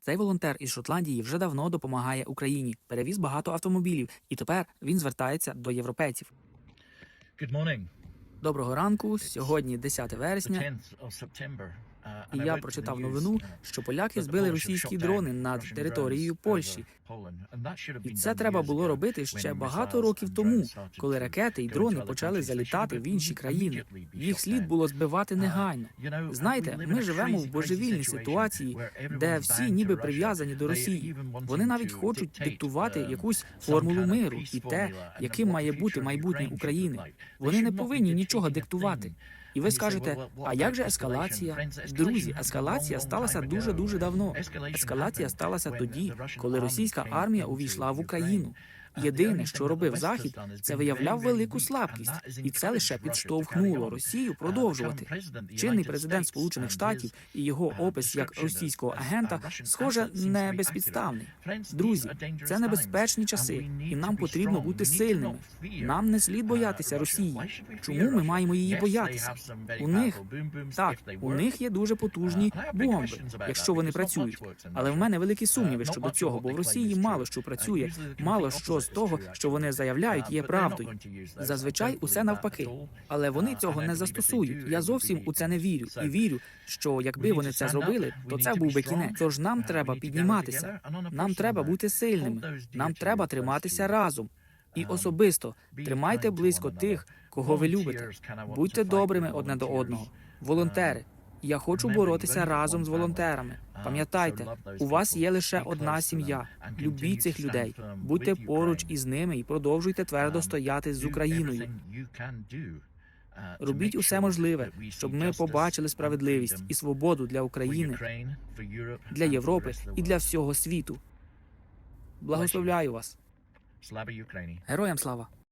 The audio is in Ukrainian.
Цей волонтер із Шотландії вже давно допомагає Україні, перевіз багато автомобілів, і тепер він звертається до європейців. Good morning. Доброго ранку. Сьогодні 10 вересня. 10th of September. Uh, І я прочитав новину, uh, що поляки збили російські дрони над територією Польщі. І це треба було робити ще багато років тому, коли ракети і go дрони почали залітати в інші країни. Їх слід було збивати Uh, негайно. Знаєте, ми живемо в божевільній ситуації, де всі ніби прив'язані до Росії. Вони навіть хочуть диктувати um, якусь формулу миру і те, яким має бути майбутнє України. Вони не повинні нічого диктувати. І ви скажете, а як же ескалація? Друзі, ескалація сталася дуже дуже давно. Ескалація сталася тоді, коли російська армія увійшла в. Україну. Uh, Єдине, що робив Захід, це виявляв велику слабкість, і це лише підштовхнуло. Росію Uh, продовжувати. Чинний президент Сполучених um, Штатів і його uh, опис як російського агента, схоже, не безпідставний. Друзі, це небезпечні часи, і нам потрібно бути сильними. Нам не слід uh, боятися. Росії. Чому ми маємо її боятися? У них так, у них є дуже потужні Uh, бомби, якщо вони працюють. Але в мене великі Uh, сумніви щодо цього, бо в Росії мало що Uh, працює, мало complete з того, що вони заявляють, Uh, є правдою. Зазвичай усе навпаки. Але вони Uh, цього не застосують. Я зовсім у це не вірю. І вірю, що якби вони це зробили, то це був би кінець. Тож нам uh, треба підніматися. Нам треба бути сильними. Нам треба триматися разом. І Um, особисто тримайте близько тих, кого ви любите. Будьте добрими одне до одного. Волонтери. Я хочу боротися разом з волонтерами. Uh, Пам'ятайте, у вас є лише одна сім'я. Любіть цих людей. Будьте поруч із ними і продовжуйте твердо Um, стояти з Україною. uh, Робіть усе можливе, щоб ми побачили справедливість і свободу для України, для Європи і для всього світу. Благословляю вас. Slava Ukraini. Героям слава!